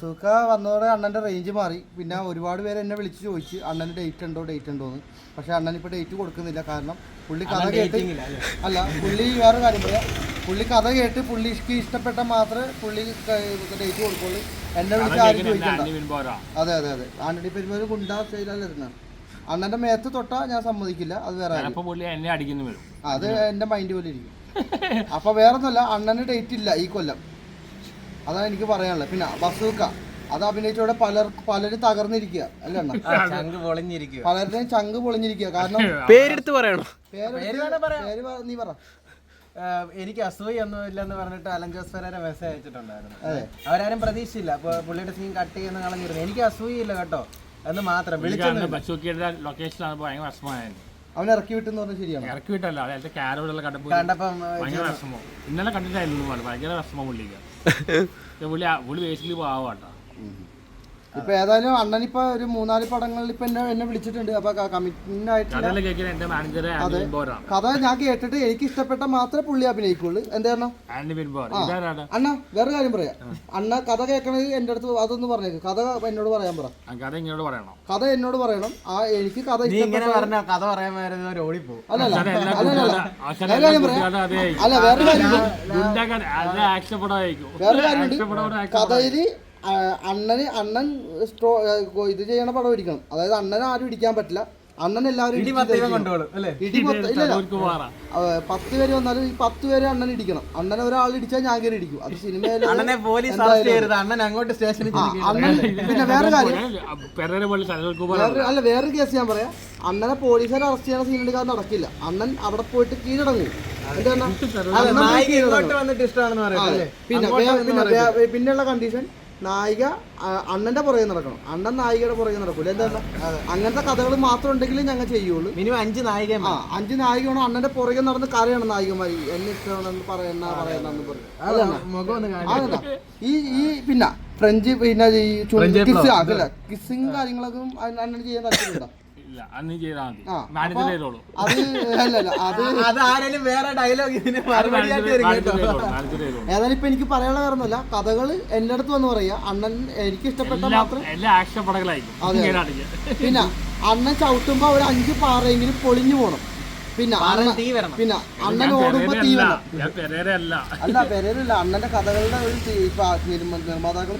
സുഖ വന്നതോടെ അണ്ണന്റെ റേഞ്ച് മാറി. പിന്നെ ഒരുപാട് പേര് എന്നെ വിളിച്ച് ചോദിച്ച് അണ്ണന് ഡേറ്റ് ഉണ്ടോ? ഡേറ്റ് ഉണ്ടോ? എന്ന്. പക്ഷെ അണ്ണൻ ഇപ്പോൾ ഡേറ്റ് കൊടുക്കുന്നില്ല. കാരണം പുള്ളി കഥ കേട്ട് അല്ല? പുള്ളി വേറെ കാര്യം പറയാം. പുള്ളി കഥ കേട്ട് പുള്ളിക്ക് ഇഷ്ടപ്പെട്ട മാത്രമേ പുള്ളി ഡേറ്റ് കൊടുക്കുള്ളൂ. എന്നെ വിളിച്ച് ആരും ചോദിക്കണ്ട. അതെ അതെ അതെ. ആന്റണി പെരുമാര് ഗുണ്ടാ സ്റ്റൈലാണ് അണ്ണന്റെ മേത്ത് തൊട്ടാ ഞാൻ സമ്മതിക്കില്ല. അത് വേറെ അത് എന്റെ മൈൻഡ് പോലെ ഇരിക്കും. അപ്പൊ വേറൊന്നുമല്ല അണ്ണന് ഡേറ്റ് ഇല്ല ഈ കൊല്ലം. അതാണ് എനിക്ക് പറയാനുള്ളത്. പിന്നെ ബസൂക്ക അത് അഭിനയിച്ചോടെ പലർ പലരും തകർന്നിരിക്കുക. അല്ലേ അണ്ണാ? ചങ്ക് പൊളിഞ്ഞിരിക്കുക. പലരുടെയും ചങ്ക് പൊളിഞ്ഞിരിക്കുക. കാരണം പേരെടുത്ത് പറയണോ. പേര് പേര് പറ- നീ പറ. എനിക്ക് അസൂയ ഒന്നും ഇല്ലെന്ന് പറഞ്ഞിട്ട് അലൻ ജോസ് പെരേര മെസ്സേജ് അയച്ചിട്ടുണ്ടായിരുന്നു. അതെ. അവരാരും പ്രതീക്ഷിച്ചില്ല. അപ്പൊ പുള്ളിയുടെ സീൻ കട്ട് ചെയ്യുന്ന കളഞ്ഞിരുന്നു. എനിക്ക് അസൂയില്ല കേട്ടോ. എന്ന് മാത്രം വിളിച്ചു ലൊക്കേഷനിലാണ് ഭയങ്കര വിഷമമായിരുന്നു അവൻ ഇറക്കി വിട്ടെന്ന് പറഞ്ഞാൽ ശരിയാണ്? ഇറക്കി വിട്ടല്ല അതായത് ക്യാരവെള്ള കണ്ടപ്പോൾ കണ്ടപ്പം ഭയങ്കര വിഷമം. ഇന്നലെ കണ്ടിട്ടായിരുന്നു ഭയങ്കര വിഷമം പുള്ളിക്ക്. പുള്ളി പുള്ളി ബേസിക്കലി പാവാട്ടോ ഇപ്പൊ ഏതായാലും അണ്ണൻ ഇപ്പൊ ഒരു മൂന്നാൽ പടങ്ങളിൽ ഇപ്പൊ എന്നെ എന്നെ വിളിച്ചിട്ടുണ്ട്. അപ്പൊ കമ്മിറ്റ്മെന്റ് ആയിട്ട് കഥ ഞാൻ കേട്ടിട്ട് എനിക്ക് ഇഷ്ടപ്പെട്ട മാത്രമേ പുള്ളി അഭിനയിക്കുള്ളൂ. എന്താണോ അണ്ണ? വേറെ കാര്യം പറയാം. അണ്ണ കഥ കേൾക്കണത് എന്റെ അടുത്ത് അതൊന്ന് പറഞ്ഞേക്ക്. കഥ എന്നോട് പറയാൻ പറ. കഥ ഇങ്ങോട്ട് പറയണം? കഥ എന്നോട് പറയണം. ആ എനിക്ക് കഥ നീ ഇങ്ങനെ പറഞ്ഞ കഥ പറയാൻ ആയിരിക്കും. അല്ല വേറെ കാര്യം കഥയിൽ അണ്ണന് അണ്ണൻ സ്ട്രോ ഇത് ചെയ്യണ പടം ഇരിക്കണം അതായത് അണ്ണനെ ആരും ഇടിക്കാൻ പറ്റില്ല. അണ്ണൻ എല്ലാവരും ഇടി പത്ത് മൊത്തം ഇല്ല പേര് വന്നാലും ഈ പത്ത് പേര് അണ്ണൻ ഇടിക്കണം. അണ്ണനെ ഒരാൾ ഇടിച്ചാൽ ഞാൻ കയറി ഇടിക്കും. അത് സിനിമയിൽ അണ്ണനെ പോലീസ് അറസ്റ്റ് ചെയ്യരുത്. അണ്ണൻ അങ്ങോട്ട് സ്റ്റേഷനിൽ ആ, അണ്ണൻ പിന്നെ വേറെ കാര്യം. അല്ല വേറൊരു കേസ് ഞാൻ പറയാം. അണ്ണനെ പോലീസുകാർ അറസ്റ്റ് ചെയ്യണ സീൻ എടുക്കാൻ നടക്കില്ല. അണ്ണൻ അവിടെ പോയിട്ട് കീഴടങ്ങും. പിന്നെ പിന്നെയുള്ള കണ്ടീഷൻ നായിക അണ്ണന്റെ പുറകെ നടക്കണം. അണ്ണൻ നായികയുടെ പുറകെ നടക്കൂല. എന്താ അങ്ങനത്തെ കഥകൾ മാത്രം ഉണ്ടെങ്കിലേ ഞങ്ങൾ ചെയ്യുള്ളൂ. മിനിമം അഞ്ച് നായിക ആ അഞ്ച് നായിക വേണം അണ്ണന്റെ പുറകെ നടന്ന് കരയാണ് നായികമാര്? എന്നെ ഇഷ്ടമാണെന്ന് പറയണ പറയണെന്ന് പറയും. ഈ ഈ പിന്നെ ഫ്രഞ്ച് പിന്നെ കിസ് കാര്യങ്ങളൊക്കെ അണ്ണൻ ചെയ്യാൻ താല്പര്യമുണ്ടോ? വേറെ ഡയലോഗ് ഇതിന് ഏതായാലും ഇപ്പൊ എനിക്ക് പറയാനുള്ള കാരണമല്ല കഥകൾ എന്റെ അടുത്ത് വന്ന് പറയാ. അണ്ണൻ എനിക്ക് ഇഷ്ടപ്പെട്ട മാത്രം പിന്നെ അണ്ണൻ ചവിട്ടുമ്പോ ഒരു അഞ്ച് പാറയെങ്കിലും പൊളിഞ്ഞു പോണം. പിന്നെ പിന്നെ അണ്ണൻ ഓടുമ്പോ തീ വേണം അല്ല അല്ല പെരേരല്ല അണ്ണന്റെ കഥകളുടെ ഒരു നിർമ്മാതാക്കൾ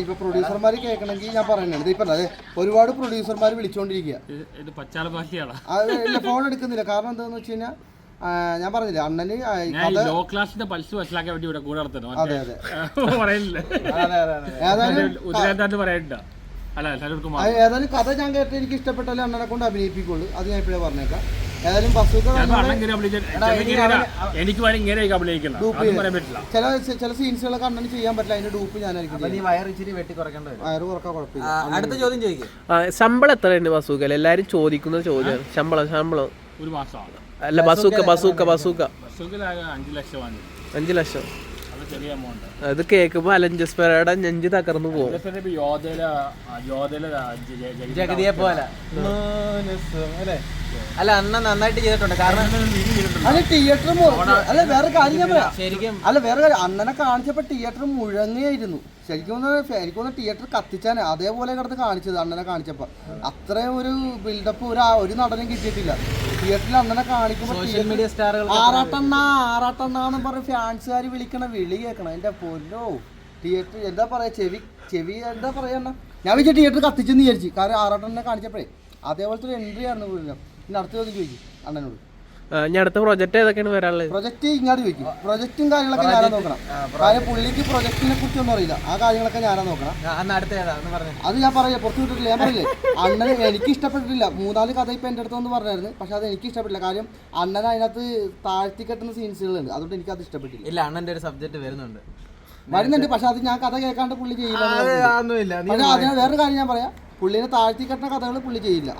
ഇപ്പൊ പ്രൊഡ്യൂസർമാർ കേൾക്കണമെങ്കിൽ ഞാൻ പറയുന്നത് ഇപ്പൊ അതെ ഒരുപാട് പ്രൊഡ്യൂസർമാർ വിളിച്ചുകൊണ്ടിരിക്കുക ഫോൺ എടുക്കുന്നില്ല. കാരണം എന്താന്ന് വെച്ച് കഴിഞ്ഞാൽ ഞാൻ പറഞ്ഞില്ലേ അണ്ണന് ലോ ക്ലാസിന്റെ പൾസ് മനസ്സിലാക്കാൻ വേണ്ടി ഇവിടെ കൂടെ നടത്തണം അതെ അതെ. പറയില്ലേ ഏതായാലും കഥ ഞാൻ കേട്ട് എനിക്ക് ഇഷ്ടപ്പെട്ടാലേ അണ്ണനെ കൊണ്ട് അഭിനയിപ്പിക്കുള്ളൂ. അത് ഞാൻ ഇപ്പോഴേ പറഞ്ഞേക്കാം. ഏതായാലും ഇങ്ങനെ ഇങ്ങനെ എനിക്ക് പറ്റില്ല. ചില ചില സീൻസുകളൊക്കെ അണ്ണന് ചെയ്യാൻ പറ്റില്ല. അതിന്റെ ഡൂപ്പ് ഞാനായിരിക്കും അടുത്ത ചോദ്യം ചോദിക്കും. ശമ്പളം എത്രയുണ്ട് ബസൂക്കൽ എല്ലാരും ചോദിക്കുന്ന ചോദ്യമാണ് ശമ്പളം ശമ്പളം. ഒരു മാസം അല്ല ബസൂക്ക ബസൂക്ക ബസൂക്ക അഞ്ചു ലക്ഷം അഞ്ചു ലക്ഷം. ചെറിയ എമൗണ്ട് അത് കേൾക്കുമ്പോ അലഞ്ചസ്പേരയുടെ നെഞ്ച് തകർന്നു പോകും ജഗതിയെ പോലെ. അല്ലേ? അല്ല അന്ന നന്നായിട്ട് ചെയ്തിട്ടുണ്ട്. കാരണം അല്ല തിയേറ്റർ അല്ല വേറെ കാര്യം ശരിക്കും. അല്ല വേറെ കാര്യം. അണ്ണനെ കാണിച്ചപ്പോ തിയേറ്റർ മുഴങ്ങിയായിരുന്നു ശരിക്കും ശരിക്കും തിയേറ്റർ കത്തിച്ചാണ് അതേപോലെ കിടന്ന് കാണിച്ചത് അണ്ണനെ കാണിച്ചപ്പോ. അത്രയും ഒരു ബിൽഡപ്പ് ഒരു ഒരു നടനും കിട്ടിയിട്ടില്ല. തിയേറ്ററിൽ അങ്ങനെ കാണിക്കുമ്പോൾ സ്റ്റാറുകൾ ആറാട്ടെണ്ണ എന്ന് പറഞ്ഞ് ഫാൻസുകാർ വിളിക്കണ വിളി കേൾക്കണം എന്റെ പൊന്നോ. തിയേറ്റർ എന്താ പറയാ ചെവി ചെവി എന്താ പറയാ ഞാൻ വിചാരിച്ചു തിയേറ്റർ കത്തിച്ചെന്ന് വിചാരിച്ചു. കാരണം ആറാട്ടെണ്ണനെ കാണിച്ചപ്പോഴേ അതേപോലത്തെ ഒരു എൻട്രി ആയിരുന്നു പുള്ളിനെ പിന്നെ അടുത്ത ചോദ്യം ചോദിക്കും അണ്ണനോട്. ഇനി അടുത്ത പ്രൊജക്ട് ഏതൊക്കെയാണ് വരാനുള്ളത്? പ്രൊജക്ട് ഇങ്ങോട്ട് ചോദിക്കും പ്രൊജക്റ്റും കാര്യങ്ങളൊക്കെ ഞാനാ നോക്കണം. കാര്യം പുള്ളിക്ക് പ്രൊജക്റ്റിനെ കുറിച്ചൊന്നും അറിയില്ല. ആ കാര്യങ്ങളൊക്കെ ഞാനാ നോക്കണം. അത് ഞാൻ പറയാം പുറത്തു വിട്ടിട്ടില്ല. ഞാൻ പറയില്ലേ? അണ്ണന് എനിക്ക് ഇഷ്ടപ്പെട്ടിട്ടില്ല. മൂന്നാൽ കഥ ഇപ്പം എന്റെ അടുത്തൊന്ന് പറഞ്ഞായിരുന്നു. പക്ഷെ അത് എനിക്ക് ഇഷ്ടപ്പെട്ടില്ല. കാര്യം അണ്ണൻ അതിനകത്ത് താഴ്ത്തി കെട്ടുന്ന സീൻസുകളുണ്ട്. അതുകൊണ്ട് എനിക്ക് അത് ഇഷ്ടപ്പെട്ടില്ല. ഇല്ല അണ്ണന്റെ ഒരു സബ്ജക്ട് വരുന്നുണ്ട്. വരുന്നുണ്ട്. പക്ഷെ അത് ഞാൻ കഥ കേൾക്കാണ്ട് പുള്ളി ചെയ്യില്ല അതിന് വേറൊരു കാര്യം ഞാൻ പറയാം. പുള്ളിനെ താഴ്ത്തി കെട്ടണ കഥകൾ പുള്ളി ചെയ്യില്ല.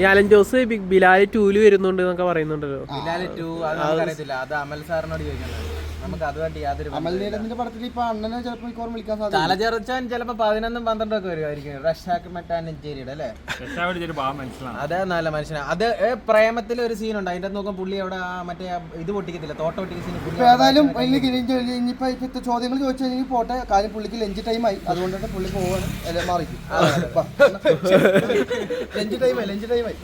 ഈ അലൻ ജോസ് ബിഗ് ബിലാൽ ടൂൽ വരുന്നുണ്ട് എന്നൊക്കെ പറയുന്നുണ്ടല്ലോ. ബിലാൽ ടു അത് നമുക്കറിയത്തില്ല. അത് അമൽ സാറിനോട് ചോദിക്കേണ്ടത് നമുക്ക് അതുമായിട്ട് യാതൊരു അമൽ നീരദിന്റെ പടത്തിൽ ഇപ്പൊ അണ്ണനെ ചിലപ്പോൾ മിക്കവാറും വിളിക്കാൻ സാധ്യത തലചെറച്ചാൻ ചിലപ്പോ പതിനൊന്നും പന്ത്രണ്ടും ഒക്കെ വരുമായിരിക്കും റഷാക്ക് മറ്റാഞ്ചേരിയുടെ അല്ലേ? അതെ നല്ല മനുഷ്യനാണ് അത് പ്രേമത്തിൽ ഒരു സീനുണ്ട് അതിന്റെ നോക്കും പുള്ളി അവിടെ ആ മറ്റേ ഇത് പൊട്ടിക്കത്തില്ല തോട്ട പൊട്ടിക്കുന്ന സീൻ ഏതായാലും ഇനി ഇനിയിപ്പോ ഇപ്പൊ ചോദ്യങ്ങൾ ചോദിച്ചു കഴിഞ്ഞാൽ പോട്ടെ. കാര്യം പുള്ളിക്ക് ലഞ്ച് ടൈമായി അതുകൊണ്ടാണ് പുള്ളി പോവാണ്. മാറിക്കും ലഞ്ച് ടൈമായി ലഞ്ച് ടൈമായി